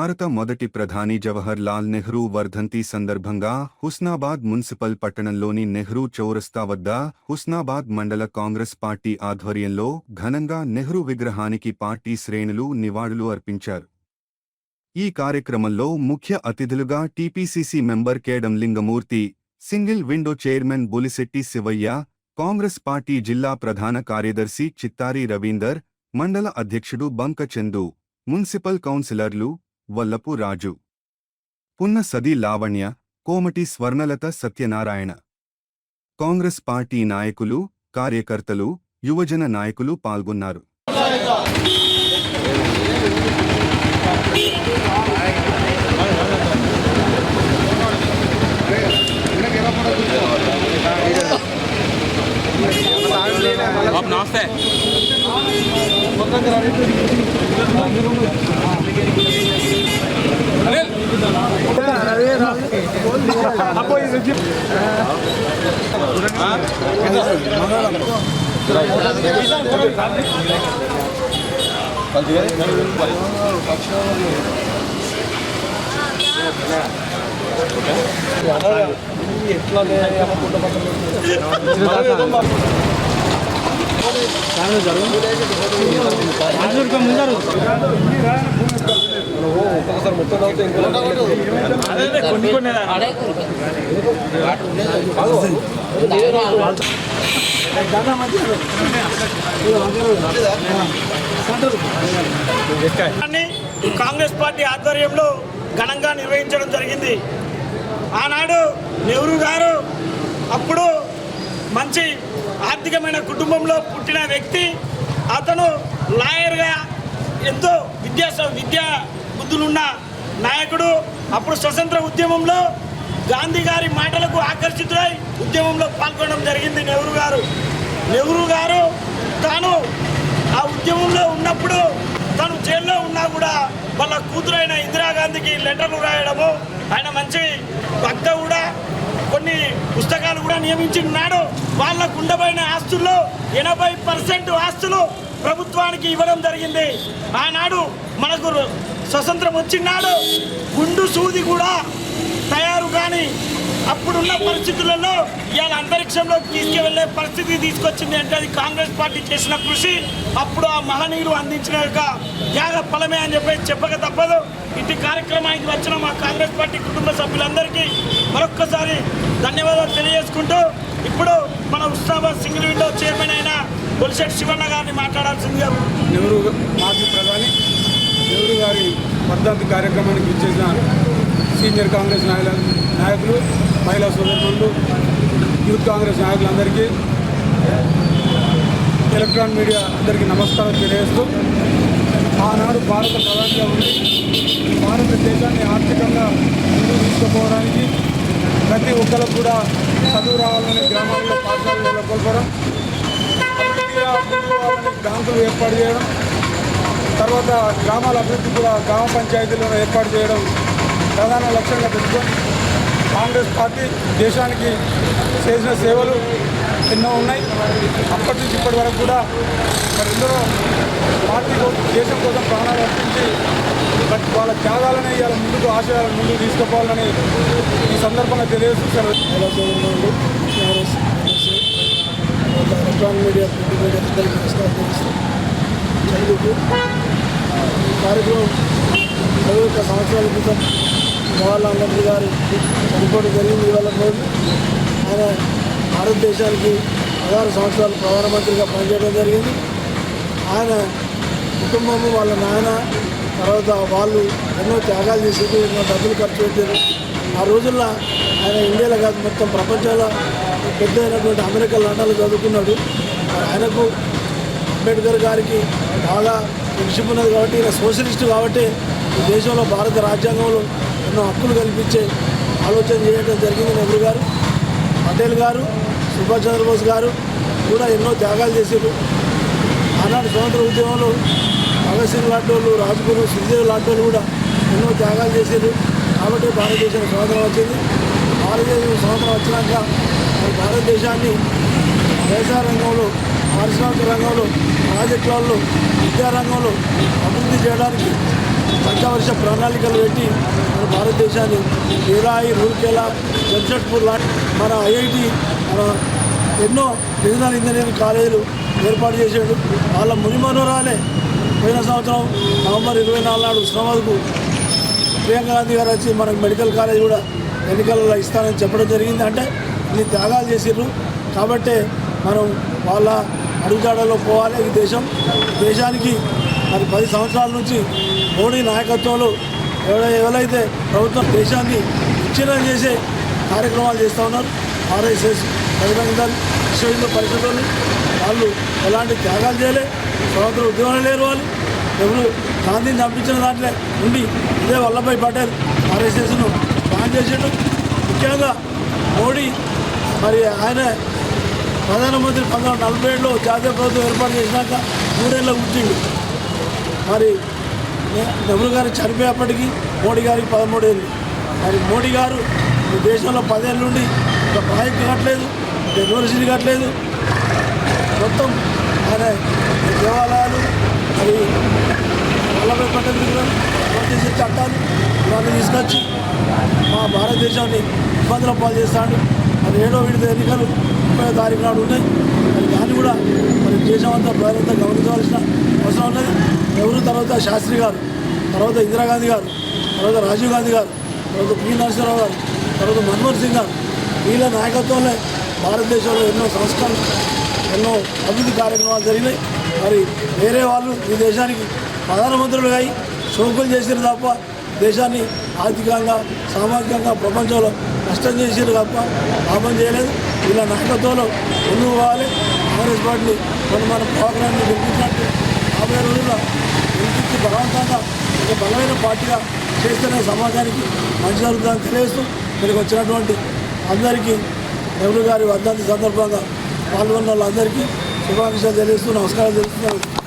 భారత మొదటి ప్రధాని జవహర్ లాల్ నెహ్రూ వర్ధంతి సందర్భంగా హుస్నాబాద్ మున్సిపల్ పట్టణంలోని నెహ్రూ చౌరస్తా వద్ద హుస్నాబాద్ మండల కాంగ్రెస్ పార్టీ ఆధ్వర్యంలో ఘనంగా నెహ్రూ విగ్రహానికి పార్టీ శ్రేణులు నివాళులు అర్పించారు. ఈ కార్యక్రమంలో ముఖ్య అతిథులుగా TPCC member Kedam Lingamurthy single window chairman Bulishetti Shivaiah Congress party జిల్లా ప్రధాన కార్యదర్శి చిత్తారి రవీందర్ మండల అధ్యక్షుడు బంక చందు మున్సిపల్ కౌన్సిలర్లు వల్లపు రాజు. పున్న సది లావణ్య కోమటి స్వర్ణలత సత్యనారాయణ. కాంగ్రెస్ పార్టీ నాయకులు కార్యకర్తలు యువజన నాయకులు పాల్గొన్నారు. నమస్తే. ఎట్లా కొన్ని కాంగ్రెస్ పార్టీ ఆధ్వర్యంలో ఘనంగా నిర్వహించడం జరిగింది. ఆనాడు నెహ్రూ గారు అప్పుడు మంచి ఆర్థికమైన కుటుంబంలో పుట్టిన వ్యక్తి అతను లాయర్గా ఎంతో విద్యా విద్యా బుద్ధులున్న నాయకుడు. అప్పుడు స్వతంత్ర ఉద్యమంలో గాంధీ గారి మాటలకు ఆకర్షితుడై ఉద్యమంలో పాల్గొనడం జరిగింది నెహ్రూ గారు. నెహ్రూ గారు తాను ఆ ఉద్యమంలో ఉన్నప్పుడు తను జైల్లో ఉన్నా కూడా వాళ్ళ కూతురైన ఇందిరాగాంధీకి లెటర్లు రాయడము ఆయన మంచి భక్త కూడా. కొన్ని పుస్తకాలు కూడా నియమించి ఉన్నాడు వాళ్ళకు ఉండబోయిన ఆస్తుల్లో ఎనభై పర్సెంట్ ఆస్తులు ప్రభుత్వానికి ఇవ్వడం జరిగింది. ఆనాడు మనకు స్వతంత్రం వచ్చినాడు. గుండు సూది కూడా తయారు కానీ అప్పుడున్న పరిస్థితులలో ఇవాళ అంతరిక్షంలో తీసుకువెళ్ళే పరిస్థితి తీసుకొచ్చింది అంటే అది కాంగ్రెస్ పార్టీ చేసిన కృషి. అప్పుడు ఆ మహనీయులు అందించిన యొక్క త్యాగ ఫలమే అని చెప్పి చెప్పక తప్పదు. ఇటు కార్యక్రమానికి వచ్చిన మా కాంగ్రెస్ పార్టీ కుటుంబ సభ్యులందరికీ మరొక్కసారి ధన్యవాదాలు తెలియజేసుకుంటూ ఇప్పుడు మన ఉస్మాబాద్ సింగిల్ విండో చైర్మన్ అయిన బొలిశెట్టి శివన్న గారిని మాట్లాడాల్సిందిగా నెహ్రూ మాజీ ప్రధాని నెహ్రూ గారి వర్ధంతి కార్యక్రమానికి ఇచ్చేసిన సీనియర్ కాంగ్రెస్ నాయకులు నాయకులు మహిళా సోదరులు యూత్ కాంగ్రెస్ నాయకులందరికీ ఎలక్ట్రానిక్ మీడియా అందరికీ నమస్కారం తెలియజేస్తూ ఆనాడు భారత ప్రధానిగా ఉండి భారతదేశాన్ని ఆర్థికంగా ముందు తీసుకుపోవడానికి ప్రతి ఒక్కరికి కూడా చదువు రావాలని గ్రామాల్లో పాఠశాలలు నెలకొల్పడం బ్యాంకులు ఏర్పాటు చేయడం తర్వాత గ్రామాల అభివృద్ధి కూడా గ్రామ పంచాయతీలను ఏర్పాటు చేయడం ప్రధాన లక్ష్యంగా పెట్టుకొని కాంగ్రెస్ పార్టీ దేశానికి చేసిన సేవలు ఎన్నో ఉన్నాయి. అప్పటి నుంచి ఇప్పటి వరకు కూడా మరి ఎందరో పార్టీ దేశం కోసం ప్రాణాలు అర్పించి బట్ వాళ్ళ త్యాగాలని ఇవాళ ముందుకు ఆశయాలను ముందుకు తీసుకుపోవాలని ఈ సందర్భంగా తెలియజేస్తున్నారు ఎలక్ట్రానిక్ మీడియా ప్రింట్ మీడియా అందరికీ నమస్కారం తెలుస్తాం ఈ కార్యక్రమం సంవత్సరాల క్రితం జవహర్లాల్ నెహ్రూ గారు చనిపోవడం జరిగింది ఇవాళ రోజు. ఆయన భారతదేశానికి పదహారు సంవత్సరాలు ప్రధానమంత్రిగా పనిచేయడం జరిగింది. ఆయన కుటుంబము వాళ్ళ నాయన తర్వాత వాళ్ళు ఎన్నో త్యాగాలు చేసేది ఎన్నో డబ్బులు ఖర్చు పెట్టారు ఆ రోజుల్లో ఆయన ఇండియాలో కాదు మొత్తం ప్రపంచంలో పెద్ద అయినటువంటి అమెరికా లండన్లో చదువుకున్నాడు. ఆయనకు అంబేద్కర్ గారికి బాగా ఉన్నది కాబట్టి ఈయన సోషలిస్ట్ కాబట్టి ఈ దేశంలో భారత రాజ్యాంగంలో ఎన్నో హక్కులు కల్పించే ఆలోచన చేయడం జరిగింది నెహ్రూ గారు. పటేల్ గారు సుభాష్ చంద్రబోస్ గారు కూడా ఎన్నో త్యాగాలు చేశారు ఆనాడు స్వతంత్ర ఉద్యమంలో భగత్ సింగ్ లాంటి వాళ్ళు రాజ్గురు సుఖదేవ్ లాంటి వాళ్ళు కూడా ఎన్నో త్యాగాలు చేశారు కాబట్టి భారతదేశం స్వాతంత్రం వచ్చింది. భారతదేశం స్వాతంత్రం వచ్చినాక భారతదేశాన్ని వ్యవసాయ రంగంలో పారిశ్రామిక రంగంలో ప్రాజెక్టులలో విద్యారంగంలో అభివృద్ధి చేయడానికి పంచవర్ష ప్రణాళికలు పెట్టి మన భారతదేశాన్ని ఇరాయి రూర్కెలా జంషెడ్పూర్ లాంటి మన ఐఐటి మన ఎన్నో రీజనల్ ఇంజనీరింగ్ కాలేజీలు ఏర్పాటు చేసాడు వాళ్ళ మునిమనోరాలే పోయిన సంవత్సరం నవంబర్ ఇరవై నాలుగు నాడు ఉస్మాబాద్కు ప్రియాంక గాంధీ గారు వచ్చి మనకు మెడికల్ కాలేజ్ కూడా ఎన్నికలలో ఇస్తానని చెప్పడం జరిగింది. అంటే ఇన్ని త్యాగాలు చేసిర్రు. కాబట్టే మనం వాళ్ళ అడుగుజాడలో పోవాలి ఈ దేశం. దేశానికి మరి పది సంవత్సరాల నుంచి మోడీ నాయకత్వంలో ఎవడ ఎవరైతే ప్రభుత్వం దేశాన్ని విచ్ఛిన్నం చేసే కార్యక్రమాలు చేస్తూ ఉన్నారు ఆర్ఎస్ఎస్ బజరంగ దళ్ విశ్వ వాళ్ళు ఎలాంటి త్యాగాలు చేయలే స్వతంత్ర ఉద్యమాలు లేరు వాళ్ళు. ఎవరు గాంధీని చంపించిన దాంట్లో ఉండి ఇదే వల్లభాయ్ పటేల్ ఆర్ఎస్ఎస్ను ప్లాన్ చేసాడు. ముఖ్యంగా మోడీ మరి ఆయన ప్రధానమంత్రి పంతొమ్మిది వందల నలభై ఏడులో జాతీయ ప్రభుత్వం ఏర్పాటు చేసినాక మూడేళ్ళ కూర్చుండు మరి నెహ్రూ గారు చనిపోయేప్పటికీ మోడీ గారికి పదమూడేళ్ళు మరి మోడీ గారు దేశంలో పదేళ్ళ నుండి ఒక ప్రాజెక్టు కట్టలేదు యూనివర్సిటీ కట్టలేదు. మొత్తం ఆయన దేవాలయాలు మరి వల్లభాయ్ పటేల్ విగ్రహం చట్టాలు ఇవన్నీ తీసుకొచ్చి మా భారతదేశాన్ని ఇబ్బందుల పాలు చేస్తాడు. అది ఏడో విడత ఎన్నికలు ముప్పై తారీఖు నాడు ఉన్నాయి. దాన్ని కూడా దేశమంతా దేశం ప్రజలంతా గమనించవలసిన అవసరం ఉన్నది. ఎవరు తర్వాత శాస్త్రి గారు తర్వాత ఇందిరాగాంధీ గారు తర్వాత రాజీవ్ గాంధీ గారు తర్వాత పి. నరసింహరావు గారు తర్వాత మన్మోహన్ సింగ్ గారు. వీళ్ళ నాయకత్వంలో భారతదేశంలో ఎన్నో సంస్కరణలు ఎన్నో అభివృద్ధి కార్యక్రమాలు జరిగినాయి. మరి వేరే వాళ్ళు ఈ దేశానికి ప్రధానమంత్రులుగా అయి షోకులు చేసారు తప్ప దేశాన్ని ఆర్థికంగా సామాజికంగా ప్రపంచంలో నష్టం చేసారు తప్ప లాభం చేయలేదు. వీళ్ళ నాయకత్వంలో ముందుకు పోవాలి. కాంగ్రెస్ పార్టీని మనం మన ప్రోగ్రాన్ని గెలిపించినట్టు రాబోయే రోజుల్లో గెలిపించి బలవంతంగా ఒక బలమైన పార్టీగా చేస్తేనే సమాజానికి మంచి జరుగుతుందని తెలియజేస్తూ ఇక్కడికి వచ్చినటువంటి అందరికీ నెహ్రూ గారి వర్ధంతి సందర్భంగా పాల్గొన్న వాళ్ళందరికీ శుభాకాంక్షలు తెలియజేస్తూ నమస్కారం తెలుస్తున్నాను